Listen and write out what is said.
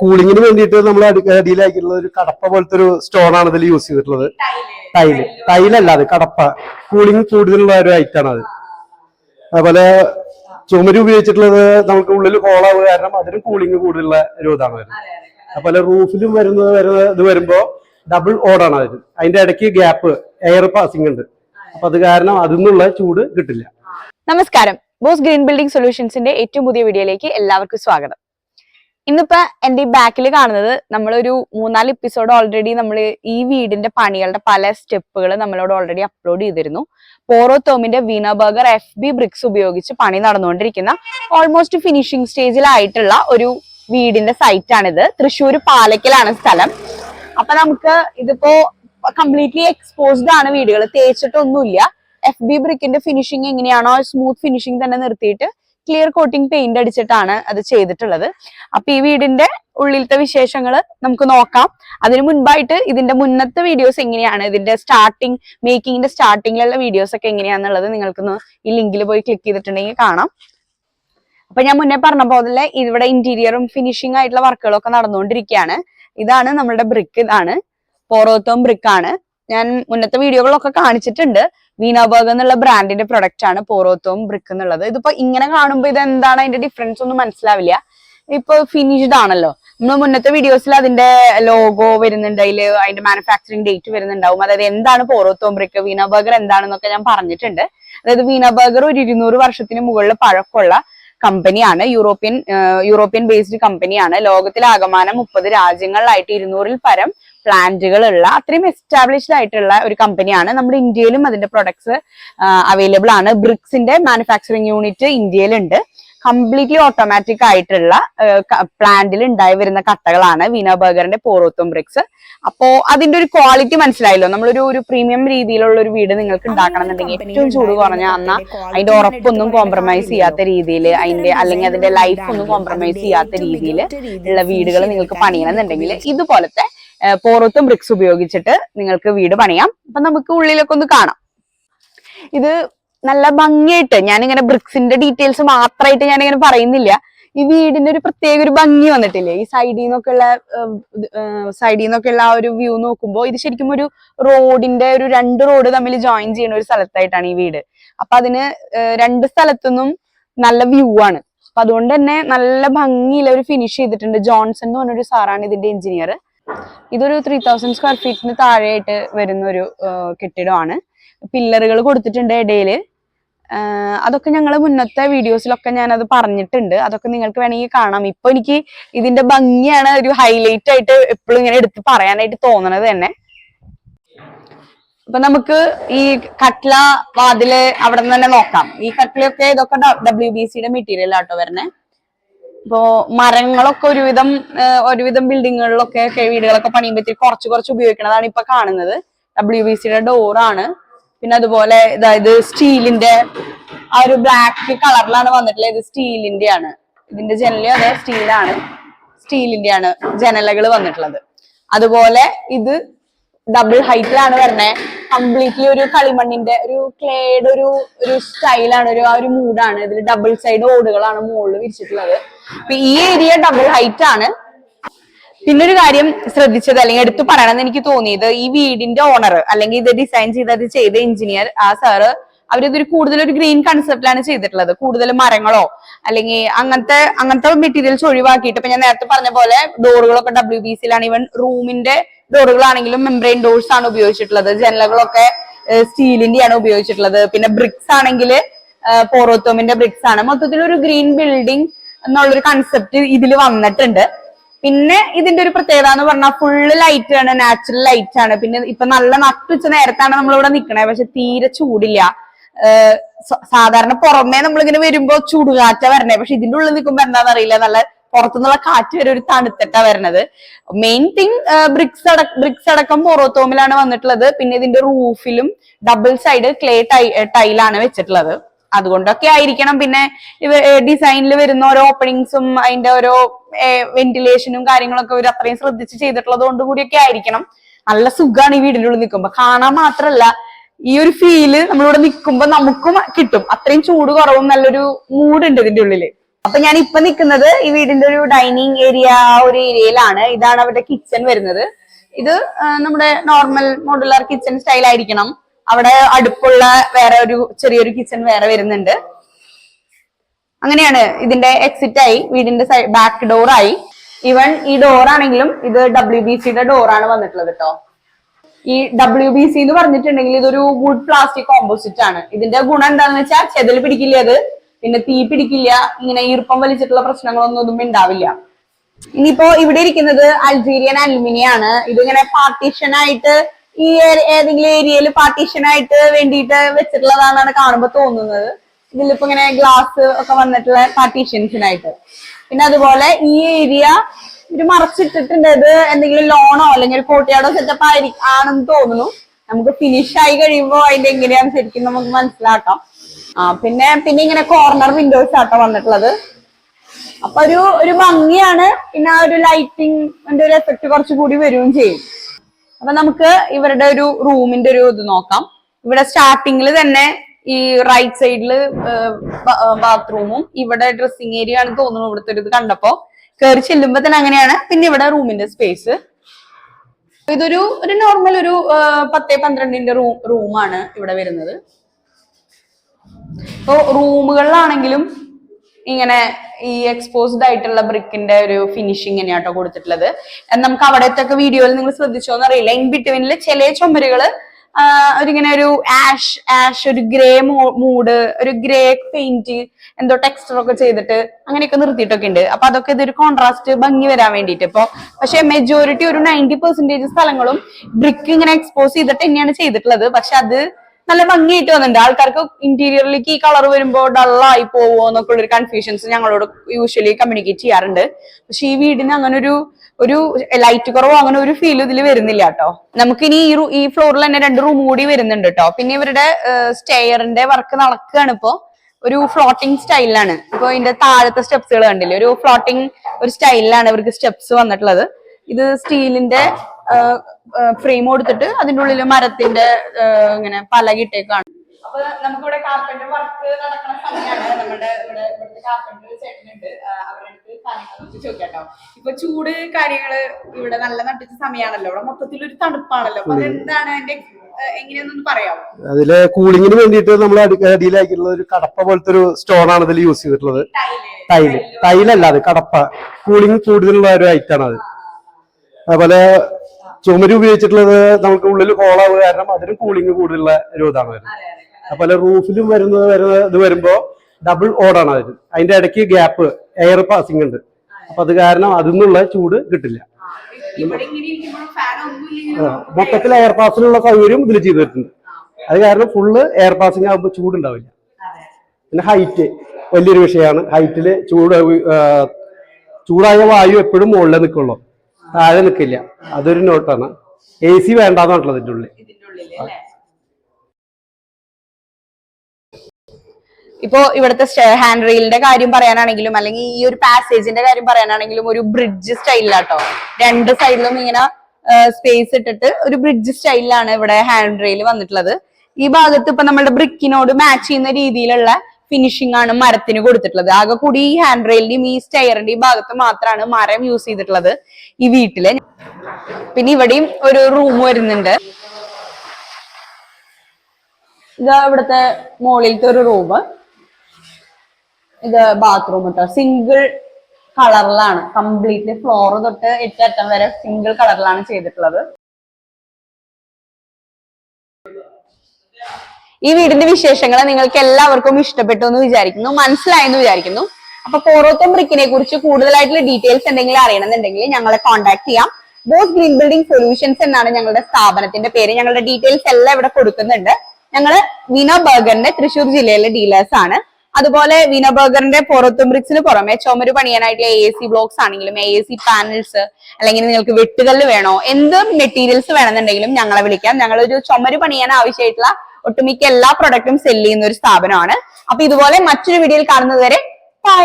കൂളിങ്ങിന് വേണ്ടിയിട്ട് നമ്മൾ അടിയിലാക്കിയിട്ടുള്ള ഒരു കടപ്പ പോലത്തെ ഒരു സ്റ്റോൺ ആണ് ഇതിൽ യൂസ് ചെയ്തിട്ടുള്ളത്. ടൈൽ ടൈലല്ല അത് കടപ്പ. കൂളിംഗ് കൂടുതലുള്ള ഒരു ഐറ്റാണ് അത്. അതുപോലെ ചുമര് ഉപയോഗിച്ചിട്ടുള്ളത് നമുക്ക് ഉള്ളിൽ കോളാവ് കാരണം അതിനും കൂളിംഗ് കൂടുതലുള്ള ഒരു ഇതാണ് വരുന്നത്. അതുപോലെ റൂഫിലും വരുന്നത് വരുന്നത് ഇത് വരുമ്പോ ഡബിൾ ഓടാണ് അതിന്. അതിന്റെ ഇടയ്ക്ക് ഗ്യാപ്പ് എയർ പാസിംഗ് ഉണ്ട്. അപ്പൊ അത് കാരണം അതിൽ നിന്നുള്ള ചൂട് കിട്ടില്ല. നമസ്കാരം. ബോസ് ഗ്രീൻ ബിൽഡിംഗ് സൊല്യൂഷൻസിന്റെ ഏറ്റവും പുതിയ വീഡിയോയിലേക്ക് എല്ലാവർക്കും സ്വാഗതം. ഇന്നിപ്പോ എന്റെ ഈ ബാക്കിൽ കാണുന്നത് നമ്മളൊരു മൂന്നാൽ എപ്പിസോഡ് ഓൾറെഡി നമ്മൾ ഈ വീടിന്റെ പണികളുടെ പല സ്റ്റെപ്പുകൾ നമ്മളോട് ഓൾറെഡി അപ്ലോഡ് ചെയ്തിരുന്നു. പോറോത്തോമിന്റെ വീണ ബർഗർ എഫ് ബി ബ്രിക്സ് ഉപയോഗിച്ച് പണി നടന്നുകൊണ്ടിരിക്കുന്ന ഓൾമോസ്റ്റ് ഫിനിഷിംഗ് സ്റ്റേജിലായിട്ടുള്ള ഒരു വീടിന്റെ സൈറ്റ് ആണിത് തൃശ്ശൂർ പാലക്കലാണ് സ്ഥലം. അപ്പൊ നമുക്ക് ഇതിപ്പോ കംപ്ലീറ്റ്ലി എക്സ്പോസ്ഡ് ആണ് വീടുകൾ തേച്ചിട്ടൊന്നുമില്ല. എഫ് ബി ബ്രിക്കിന്റെ ഫിനിഷിംഗ് എങ്ങനെയാണോ സ്മൂത്ത് ഫിനിഷിംഗ് തന്നെ നിർത്തിയിട്ട് ക്ലിയർ കോട്ടിംഗ് പെയിന്റ് അടിച്ചിട്ടാണ് അത് ചെയ്തിട്ടുള്ളത്. അപ്പൊ ഈ വീടിന്റെ ഉള്ളിലത്തെ വിശേഷങ്ങൾ നമുക്ക് നോക്കാം. അതിനു മുൻപായിട്ട് ഇതിന്റെ മുന്നത്തെ വീഡിയോസ് എങ്ങനെയാണ്? ഇതിന്റെ സ്റ്റാർട്ടിങ് മേക്കിങ്ങിന്റെ സ്റ്റാർട്ടിങ്ങിലുള്ള വീഡിയോസ് ഒക്കെ എങ്ങനെയാന്നുള്ളത് നിങ്ങൾക്കൊന്ന് ഈ ലിങ്കിൽ പോയി ക്ലിക്ക് ചെയ്തിട്ടുണ്ടെങ്കിൽ കാണാം. അപ്പൊ ഞാൻ മുന്നേ പറഞ്ഞ പോലെ ഇവിടെ ഇന്റീരിയറും ഫിനിഷിംഗ് ആയിട്ടുള്ള വർക്കുകളൊക്കെ നടന്നുകൊണ്ടിരിക്കുകയാണ്. ഇതാണ് നമ്മുടെ ബ്രിക്ക് ഇതാണ്. പോറോത്തോം ബ്രിക്ക് ആണ്. ഞാൻ മുന്നത്തെ വീഡിയോകളൊക്കെ കാണിച്ചിട്ടുണ്ട്. വീണാബർഗ് എന്നുള്ള ബ്രാൻഡിന്റെ പ്രൊഡക്റ്റ് ആണ് പോറോത്തോം ബ്രിക്ക് എന്നുള്ളത്. ഇതിപ്പോ ഇങ്ങനെ കാണുമ്പോൾ ഇത് എന്താണ് അതിന്റെ ഡിഫറൻസ് ഒന്നും മനസ്സിലാവില്ല. ഇപ്പൊ ഫിനിഷ്ഡ് ആണല്ലോ. നമ്മൾ മുന്നത്തെ വീഡിയോസിൽ അതിന്റെ ലോഗോ വരുന്നുണ്ട് അതിൽ അതിന്റെ മാനുഫാക്ചറിങ് ഡേറ്റ് വരുന്നുണ്ടാവും. അതായത് എന്താണ് പോറോത്തോം ബ്രിക്ക് വീണ ബർഗർ എന്താണെന്നൊക്കെ ഞാൻ പറഞ്ഞിട്ടുണ്ട്. അതായത് വീണ ഒരു ഇരുന്നൂറ് വർഷത്തിന് മുകളിൽ പഴക്കമുള്ള കമ്പനിയാണ് യൂറോപ്യൻ യൂറോപ്യൻ ബേസ്ഡ് കമ്പനിയാണ്. ലോകത്തിലാകമാനം മുപ്പത് രാജ്യങ്ങളിലായിട്ട് ഇരുന്നൂറിൽ പരം പ്ലാന്റുകൾ ഉള്ള അത്രയും എസ്റ്റാബ്ലിഷ്ഡ് ആയിട്ടുള്ള ഒരു കമ്പനിയാണ്. നമ്മുടെ ഇന്ത്യയിലും അതിന്റെ പ്രൊഡക്ട്സ് അവൈലബിൾ ആണ്. ബ്രിക്സിന്റെ മാനുഫാക്ചറിങ് യൂണിറ്റ് ഇന്ത്യയിലുണ്ട്. കംപ്ലീറ്റ്ലി ഓട്ടോമാറ്റിക് ആയിട്ടുള്ള പ്ലാന്റിൽ ഉണ്ടായി വരുന്ന കട്ടകളാണ് വീന ബർഗറിന്റെ പോറോത്തും ബ്രിക്സ് അപ്പോ അതിന്റെ ഒരു ക്വാളിറ്റി മനസ്സിലായല്ലോ? നമ്മളൊരു ഒരു പ്രീമിയം രീതിയിലുള്ള ഒരു വീട് നിങ്ങൾക്ക് ഉണ്ടാക്കണമെന്നുണ്ടെങ്കിൽ ഏറ്റവും ചൂട് കുറഞ്ഞ അന്ന അതിന്റെ ഉറപ്പൊന്നും കോംപ്രമൈസ് ചെയ്യാത്ത രീതിയിൽ അതിന്റെ അല്ലെങ്കിൽ അതിന്റെ ലൈഫ് ഒന്നും കോംപ്രമൈസ് ചെയ്യാത്ത രീതിയിൽ ഉള്ള വീടുകൾ നിങ്ങൾക്ക് പണിയണമെന്നുണ്ടെങ്കിൽ ഇതുപോലത്തെ പോറത്തും ബ്രിക്സ് ഉപയോഗിച്ചിട്ട് നിങ്ങൾക്ക് വീട് പണിയാം. അപ്പൊ നമുക്ക് ഉള്ളിലൊക്കെ ഒന്ന് കാണാം. ഇത് നല്ല ഭംഗിയായിട്ട് ഞാനിങ്ങനെ ബ്രിക്സിന്റെ ഡീറ്റെയിൽസ് മാത്രമായിട്ട് ഞാനിങ്ങനെ പറയുന്നില്ല. ഈ വീടിന്റെ ഒരു പ്രത്യേക ഒരു ഭംഗി വന്നിട്ടില്ലേ? ഈ സൈഡിൽ നിന്നൊക്കെ ഉള്ള സൈഡിൽ നിന്നൊക്കെ ഉള്ള ആ ഒരു വ്യൂ നോക്കുമ്പോൾ ഇത് ശരിക്കും ഒരു റോഡിന്റെ ഒരു രണ്ട് റോഡ് തമ്മിൽ ജോയിൻ ചെയ്യുന്ന ഒരു സ്ഥലത്തായിട്ടാണ് ഈ വീട്. അപ്പൊ അതിന് രണ്ട് സ്ഥലത്തുനിന്നും നല്ല വ്യൂ ആണ്. അപ്പൊ അതുകൊണ്ട് തന്നെ നല്ല ഭംഗിയില്ല ഒരു ഫിനിഷ് ചെയ്തിട്ടുണ്ട്. ജോൺസൺ എന്ന് പറഞ്ഞൊരു സാറാണ് ഇതിന്റെ എഞ്ചിനീയർ ഇതൊരു ത്രീ തൗസൻഡ് സ്ക്വയർ ഫീറ്റിന് താഴെയായിട്ട് വരുന്ന ഒരു കെട്ടിടമാണ്. പില്ലറുകൾ കൊടുത്തിട്ടുണ്ട് ഇടയിൽ അതൊക്കെ ഞങ്ങൾ മുന്നത്തെ വീഡിയോസിലൊക്കെ ഞാൻ അത് പറഞ്ഞിട്ടുണ്ട്. അതൊക്കെ നിങ്ങൾക്ക് വേണമെങ്കിൽ കാണാം. ഇപ്പൊ എനിക്ക് ഇതിന്റെ ഭംഗിയാണ് ഒരു ഹൈലൈറ്റ് ആയിട്ട് എപ്പോഴും ഇങ്ങനെ എടുത്ത് പറയാനായിട്ട് തോന്നണത് തന്നെ. അപ്പൊ നമുക്ക് ഈ കട്ട്ല വാതിൽ അവിടെ നിന്ന് തന്നെ നോക്കാം. ഈ കട്ട്ലയൊക്കെ ഇതൊക്കെ ഡബ്ല്യു ബി സിയുടെ മെറ്റീരിയൽ ആട്ടോ വരണേ ഇപ്പോ മരങ്ങളൊക്കെ ഒരുവിധം ഒരുവിധം ബിൽഡിങ്ങുകളിലൊക്കെ വീടുകളൊക്കെ പണിയുമ്പോഴത്തേക്ക് കുറച്ച് കുറച്ച് ഉപയോഗിക്കണതാണ് ഇപ്പൊ കാണുന്നത്. ഡബ്ല്യു ബി സിയുടെ ഡോറാണ് പിന്നെ അതുപോലെ ഇതായത് സ്റ്റീലിന്റെ ആ ഒരു ബ്ലാക്ക് കളറിലാണ് വന്നിട്ടുള്ളത്. ഇത് സ്റ്റീലിന്റെ ആണ് ഇതിന്റെ ജനലും അതെ സ്റ്റീലാണ്. സ്റ്റീലിന്റെ ആണ് ജനലകൾ വന്നിട്ടുള്ളത്. അതുപോലെ ഇത് ഡബിൾ ഹൈറ്റിലാണ് വരണേ. കംപ്ലീറ്റ്ലി ഒരു കളിമണ്ണിന്റെ ഒരു ക്ലേഡ് ഒരു ഒരു സ്റ്റൈലാണ് ഒരു ആ ഒരു മൂഡാണ് ഇതിൽ ഡബിൾ സൈഡ് ഓടുകളാണ് മുകളിൽ വിരിച്ചിട്ടുള്ളത്. അപ്പൊ ഈ ഏരിയ ഡബിൾ ഹൈറ്റ് ആണ് പിന്നെ ഒരു കാര്യം ശ്രദ്ധിച്ചത് അല്ലെങ്കിൽ എടുത്തു പറയണമെന്ന് എനിക്ക് തോന്നിയത് ഈ വീടിന്റെ ഓണർ അല്ലെങ്കിൽ ഇത് ഡിസൈൻ ചെയ്തത് ചെയ്ത എഞ്ചിനീയർ ആ സാറ് അവരിതൊരു കൂടുതൽ ഒരു ഗ്രീൻ കൺസെപ്റ്റിലാണ് ചെയ്തിട്ടുള്ളത്. കൂടുതൽ മരങ്ങളോ അല്ലെങ്കിൽ അങ്ങനത്തെ അങ്ങനത്തെ മെറ്റീരിയൽസ് ഒഴിവാക്കിയിട്ട്. ഇപ്പൊ ഞാൻ നേരത്തെ പറഞ്ഞ പോലെ ഡോറുകളൊക്കെ ഡബ്ല്യു ബി സിയിലാണ് ഇവൻ റൂമിന്റെ ഡോറുകളാണെങ്കിലും മെംബ്രെയിൻ ഡോഴ്സ് ആണ് ഉപയോഗിച്ചിട്ടുള്ളത്. ജനലുകളൊക്കെ സ്റ്റീലിന്റെ ആണ് ഉപയോഗിച്ചിട്ടുള്ളത്. പിന്നെ ബ്രിക്സ് ആണെങ്കിൽ പോറോത്തോമിന്റെ ബ്രിക്സ് ആണ്. മൊത്തത്തിൽ ഒരു ഗ്രീൻ ബിൽഡിംഗ് എന്നുള്ളൊരു കൺസെപ്റ്റ് ഇതിൽ വന്നിട്ടുണ്ട്. പിന്നെ ഇതിന്റെ ഒരു പ്രത്യേകത എന്ന് പറഞ്ഞാൽ ഫുള്ള് ലൈറ്റ് ആണ് നാച്ചുറൽ ലൈറ്റ് ആണ്. പിന്നെ ഇപ്പൊ നല്ല നട്ടുച്ച നേരത്താണ് നമ്മളിവിടെ നിൽക്കണേ പക്ഷെ തീരെ ചൂടില്ല. സാധാരണ പുറമേ നമ്മളിങ്ങനെ വരുമ്പോ ചൂടുകാറ്റ വരണേ. പക്ഷെ ഇതിന്റെ ഉള്ളിൽ നിൽക്കുമ്പോ എന്താണെന്ന് അറിയില്ല. നല്ല പുറത്തുനിന്നുള്ള കാറ്റ് വരെ ഒരു തണുത്തിട്ടാ വരണത്. മെയിൻ തിങ് ബ്രിക്സ് അട ബ്രിക്സ് അടക്കം പൊറോത്തോമിലാണ് വന്നിട്ടുള്ളത്. പിന്നെ ഇതിന്റെ റൂഫിലും ഡബിൾ സൈഡ് ക്ലേ ടൈ ടൈലാണ് വെച്ചിട്ടുള്ളത്. അതുകൊണ്ടൊക്കെ ആയിരിക്കണം. പിന്നെ ഡിസൈനിൽ വരുന്ന ഓരോ ഓപ്പണിങ്സും അതിന്റെ ഓരോ വെന്റിലേഷനും കാര്യങ്ങളൊക്കെ ഒരു അത്രയും ശ്രദ്ധിച്ച് ചെയ്തിട്ടുള്ളത് കൊണ്ട് കൂടിയൊക്കെ ആയിരിക്കണം. നല്ല സുഖമാണ് ഈ വീടിനുള്ളിൽ നിൽക്കുമ്പോ. കാണാൻ മാത്രല്ല ഈ ഒരു ഫീൽ നമ്മളിവിടെ നിൽക്കുമ്പോ നമുക്കും കിട്ടും. അത്രയും ചൂട് കുറവും നല്ലൊരു മൂഡ് ഉണ്ട് ഇതിന്റെ ഉള്ളിൽ. അപ്പൊ ഞാൻ ഇപ്പൊ നിൽക്കുന്നത് ഈ വീടിന്റെ ഒരു ഡൈനിങ് ഏരിയ ആ ഒരു ഏരിയയിലാണ്. ഇതാണ് അവരുടെ കിച്ചൺ വരുന്നത്. ഇത് നമ്മുടെ നോർമൽ മോഡുലാർ കിച്ചൺ സ്റ്റൈൽ ആയിരിക്കണം. അവിടെ അടുപ്പുള്ള വേറെ ഒരു ചെറിയൊരു കിച്ചൺ വേറെ വരുന്നുണ്ട്. അങ്ങനെയാണ് ഇതിന്റെ എക്സിറ്റ് ആയി വീടിന്റെ ബാക്ക് ഡോർ ആയി. ഈവൻ ഈ ഡോർ ആണെങ്കിലും ഇത് ഡബ്ല്യു ബി സിയുടെ ഡോറാണ് വന്നിട്ടുള്ളത് കേട്ടോ ഈ ഡബ്ല്യു ബി സി എന്ന് പറഞ്ഞിട്ടുണ്ടെങ്കിൽ ഇതൊരു വുഡ് പ്ലാസ്റ്റിക് കോമ്പോസിറ്റ് ആണ്. ഇതിന്റെ ഗുണം എന്താണെന്ന് വെച്ചാൽ ചെതൽ പിടിക്കില്ല അത്? പിന്നെ തീ പിടിക്കില്ല ഇങ്ങനെ ഈർപ്പം വലിച്ചിട്ടുള്ള പ്രശ്നങ്ങളൊന്നും ഒന്നും ഉണ്ടാവില്ല ഇനിയിപ്പോ ഇവിടെ ഇരിക്കുന്നത് അൾജീരിയൻ അലുമിനിയാണ്. ഇതിങ്ങനെ പാർട്ടീഷൻ ആയിട്ട് ഈ ഏതെങ്കിലും ഏരിയയിൽ പാർട്ടീഷൻ ആയിട്ട് വേണ്ടിയിട്ട് വെച്ചിട്ടുള്ളതാണെന്നാണ് കാണുമ്പോൾ തോന്നുന്നത്. ഇതിലിപ്പോ ഇങ്ങനെ ഗ്ലാസ് ഒക്കെ വന്നിട്ടുള്ള പാർട്ടീഷൻസിനായിട്ട് പിന്നെ അതുപോലെ ഈ ഏരിയ ഇത് മറച്ചിട്ടിട്ടുണ്ട്. ഇത് എന്തെങ്കിലും ലോണോ അല്ലെങ്കിൽ കോട്ടയാടോ സെറ്റപ്പ് ആണെന്ന് തോന്നുന്നു. നമുക്ക് ഫിനിഷ് ആയി കഴിയുമ്പോൾ അതിന്റെ എങ്ങനെയാന്ന് ശരിക്കും നമുക്ക് മനസ്സിലാക്കാം. ആ പിന്നെ പിന്നെ ഇങ്ങനെ കോർണർ വിൻഡോസ് ആട്ടോ വന്നിട്ടുള്ളത്. അപ്പൊ ഒരു ഒരു ഭംഗിയാണ് പിന്നെ ആ ഒരു ലൈറ്റിംഗിന്റെ ഒരു എഫക്ട് കുറച്ചുകൂടി വരികയും ചെയ്യും. അപ്പൊ നമുക്ക് ഇവരുടെ ഒരു റൂമിന്റെ ഒരു ഇത് നോക്കാം. ഇവിടെ സ്റ്റാർട്ടിങ്ങിൽ തന്നെ ഈ റൈറ്റ് സൈഡിൽ ബാത്റൂമും ഇവിടെ ഡ്രസ്സിങ് ഏരിയ ആണ് തോന്നുന്നു ഇവിടുത്തെ ഒരു ഇത് കണ്ടപ്പോ. കയറി ചെല്ലുമ്പോ തന്നെ അങ്ങനെയാണ്. പിന്നെ ഇവിടെ റൂമിന്റെ സ്പേസ് ഇതൊരു ഒരു നോർമൽ ഒരു പത്തേ പന്ത്രണ്ടിന്റെ റൂം റൂമാണ് ഇവിടെ വരുന്നത്. ഇപ്പൊ റൂമുകളിലാണെങ്കിലും ഇങ്ങനെ ഈ എക്സ്പോസ്ഡ് ആയിട്ടുള്ള ബ്രിക്കിന്റെ ഒരു ഫിനിഷിങ് തന്നെയാട്ടോ കൊടുത്തിട്ടുള്ളത്. നമുക്ക് അവിടത്തൊക്കെ വീഡിയോയിൽ നിങ്ങൾ ശ്രദ്ധിച്ചോന്ന് അറിയില്ല. ഇൻ ബിറ്റ്വീനിൽ ചില ചുമരുകൾ ഒരിങ്ങനെ ഒരു ആഷ് ആഷ് ഒരു ഗ്രേ മൂഡ് ഒരു ഗ്രേ പെയിന്റ് എന്തോ ടെക്സ്റ്റർ ഒക്കെ ചെയ്തിട്ട് അങ്ങനെയൊക്കെ നിർത്തിയിട്ടൊക്കെ ഉണ്ട്. അപ്പൊ അതൊക്കെ ഇതൊരു കോൺട്രാസ്റ്റ് ഭംഗി വരാൻ വേണ്ടിയിട്ട് ഇപ്പൊ. പക്ഷെ മെജോറിറ്റി ഒരു നയന്റി പെർസെന്റേജ് സ്ഥലങ്ങളും ബ്രിക്ക് ഇങ്ങനെ എക്സ്പോസ് ചെയ്തിട്ട് തന്നെയാണ് ചെയ്തിട്ടുള്ളത്. പക്ഷെ അത് നല്ല ഭംഗിയായിട്ട് വന്നിട്ടുണ്ട്. ആൾക്കാർക്ക് ഇന്റീരിയറിലേക്ക് ഈ കളർ വരുമ്പോൾ ഡള്ളായി പോവോ എന്നൊക്കെ ഉള്ള ഒരു കൺഫ്യൂഷൻസ് ഞങ്ങളോട് യൂഷ്വലി കമ്മ്യൂണിക്കേറ്റ് ചെയ്യാറുണ്ട്. പക്ഷെ ഈ വീടിന് അങ്ങനെ ഒരു ഒരു ലൈറ്റ് കുറവോ അങ്ങനെ ഒരു ഫീൽ ഇതിൽ വരുന്നില്ല കേട്ടോ. നമുക്കിനി ഈ ഈ ഫ്ലോറിൽ തന്നെ രണ്ട് റൂം കൂടി വരുന്നുണ്ട് കേട്ടോ. പിന്നെ ഇവരുടെ സ്റ്റെയറിന്റെ വർക്ക് നടക്കുകയാണ് ഇപ്പോ. ഒരു ഫ്ലോട്ടിംഗ് സ്റ്റൈലിലാണ് ഇപ്പൊ ഇതിന്റെ താഴത്തെ സ്റ്റെപ്സുകൾ കണ്ടില്ലേ? ഒരു ഫ്ലോട്ടിംഗ് ഒരു സ്റ്റൈലിലാണ് ഇവർക്ക് സ്റ്റെപ്സ് വന്നിട്ടുള്ളത്. ഇത് സ്റ്റീലിന്റെ ഫ്രെയിം കൊടുത്തിട്ട് അതിന്റെ ഉള്ളിൽ മരത്തിന്റെ ഇങ്ങനെ പലകിട്ടേക്കാണ്. അപ്പൊ നമുക്കിവിടെ കാർപ്പന്റർ വർക്ക് നടക്കുന്ന സമയമാണ്. നമ്മുടെ ഇവിടെ ഇവിടുത്തെ കാർപ്പന്റർ ചേട്ടനുണ്ട്. അവരുടെ അടുത്ത് കാര്യങ്ങൾ നമുക്ക് ചോദിക്കാട്ടോ. ഇപ്പൊ ചൂട് കാര്യങ്ങൾ ഇവിടെ നല്ല നട്ടിച്ച സമയമാണല്ലോ. ഇവിടെ മൊത്തത്തിൽ ഒരു തണുപ്പാണല്ലോ. അപ്പൊ അതെന്താണ് അതിന്റെ ആ, എങ്ങനെയാന്നൊന്ന് പറയാമോ അതിൽ കൂളിങ്ങിന് വേണ്ടിയിട്ട് നമ്മൾ അടിയിലാക്കിയിട്ടുള്ള ഒരു കടപ്പ പോലത്തെ ഒരു സ്റ്റോൺ ആണ് ഇതിൽ യൂസ് ചെയ്തിട്ടുള്ളത്. ടൈൽ. ടൈലല്ല അത് കടപ്പ. കൂളിംഗ് കൂടുതലുള്ള ഒരു ഐറ്റാണ് അത്. അതുപോലെ ചുമര് ഉപയോഗിച്ചിട്ടുള്ളത് നമുക്ക് ഉള്ളിൽ ഹോളാവുക കാരണം അതിനും കൂളിംഗ് കൂടുതലുള്ള ഒരു ഇതാണ് വരുന്നത് അതുപോലെ റൂഫിലും വരുന്നത് വരുന്നത് ഇത് വരുമ്പോ ഡബിൾ ഓടാണ് അതിന്. അതിന്റെ ഇടയ്ക്ക് ഗ്യാപ്പ് എയർ പാസിംഗ് ഉണ്ട്. അപ്പൊ അത് കാരണം അതിൽ നിന്നുള്ള ചൂട് കിട്ടില്ല. മൊത്തത്തിൽ എയർ പാസിനുള്ള സൗകര്യം ഇതിൽ ചെയ്തിട്ടുണ്ട്. അത് കാരണം ഫുള്ള് എയർ പാസിംഗ് ആകുമ്പോൾ ചൂടുണ്ടാവില്ല. പിന്നെ ഹൈറ്റ് വലിയൊരു വിഷയമാണ്. ഹൈറ്റിൽ ചൂട് ചൂടായ വായു എപ്പോഴും മുകളിൽ നിൽക്കുള്ളൂ താഴെ നിൽക്കില്ല. അതൊരു നോട്ടാണ് എ സി വേണ്ടെന്ന് പറഞ്ഞിട്ടുള്ളത് ഇതിന്റെ ഉള്ളിൽ. ഇപ്പോ ഇവിടുത്തെ ഹാൻഡ് റെയിലിന്റെ കാര്യം പറയാനാണെങ്കിലും അല്ലെങ്കിൽ ഈ ഒരു പാസേജിന്റെ കാര്യം പറയാനാണെങ്കിലും ഒരു ബ്രിഡ്ജ് സ്റ്റൈലാട്ടോ രണ്ട് സൈഡിലും ഇങ്ങനെ സ്പേസ് ഇട്ടിട്ട് ഒരു ബ്രിഡ്ജ് സ്റ്റൈലിലാണ് ഇവിടെ ഹാൻഡ് റെയിൽ വന്നിട്ടുള്ളത്. ഈ ഭാഗത്ത് ഇപ്പൊ നമ്മുടെ ബ്രിക്കിനോട് മാച്ച് ചെയ്യുന്ന രീതിയിലുള്ള ഫിനിഷിംഗ് ആണ് മരത്തിന് കൊടുത്തിട്ടുള്ളത്. ആകെ കൂടി ഈ ഹാൻഡ് റെയിലിന്റെയും ഈ സ്റ്റെയറിന്റെയും ഭാഗത്ത് മാത്രമാണ് മരം യൂസ് ചെയ്തിട്ടുള്ളത് ഈ വീട്ടിൽ. പിന്നെ ഇവിടെയും ഒരു റൂം വരുന്നുണ്ട്. ഇത് ഇവിടുത്തെ മുകളിലത്തെ ഒരു റൂം ഇത് ബാത്റൂം കേട്ടോ സിംഗിൾ കളറിലാണ് കംപ്ലീറ്റ്ലി ഫ്ലോർ തൊട്ട് ഏറ്ററ്റം വരെ സിംഗിൾ കളറിലാണ് ചെയ്തിട്ടുള്ളത്. ഈ വീടിന്റെ വിശേഷങ്ങൾ നിങ്ങൾക്ക് എല്ലാവർക്കും ഇഷ്ടപ്പെട്ടു എന്ന് വിചാരിക്കുന്നു മനസ്സിലായെന്ന് വിചാരിക്കുന്നു. അപ്പൊ പോറോത്തം ബ്രിക്കിനെ കുറിച്ച് കൂടുതലായിട്ടുള്ള ഡീറ്റെയിൽസ് എന്തെങ്കിലും അറിയണമെന്നുണ്ടെങ്കിൽ ഞങ്ങളെ കോൺടാക്ട് ചെയ്യാം. ബോസ് ഗ്രീൻ ബിൽഡിംഗ് സൊല്യൂഷൻസ് എന്നാണ് ഞങ്ങളുടെ സ്ഥാപനത്തിന്റെ പേര്. ഞങ്ങളുടെ ഡീറ്റെയിൽസ് എല്ലാം ഇവിടെ കൊടുക്കുന്നുണ്ട്. ഞങ്ങൾ വിനോ ബർഗറിന്റെ തൃശൂർ ജില്ലയിലെ ഡീലേഴ്സ് ആണ്. അതുപോലെ വിനോ ബർഗറിന്റെ പുറത്തും ബ്രിക്സിന് പുറമെ ചുമര് പണിയാനായിട്ടുള്ള എ സി ബ്ലോക്സ് ആണെങ്കിലും എ സി പാനൽസ് അല്ലെങ്കിൽ നിങ്ങൾക്ക് വെട്ടുകല്ല് വേണോ എന്ത് മെറ്റീരിയൽസ് വേണമെന്നുണ്ടെങ്കിലും ഞങ്ങളെ വിളിക്കാം. ഞങ്ങളൊരു ചുമര് പണിയാൻ ആവശ്യമായിട്ടുള്ള ഒട്ടുമിക്ക എല്ലാ പ്രൊഡക്റ്റും സെല്ല് ചെയ്യുന്ന ഒരു സ്ഥാപനമാണ്. അപ്പൊ ഇതുപോലെ മറ്റൊരു വീഡിയോയിൽ കാണുന്നത് വരെ ബൈ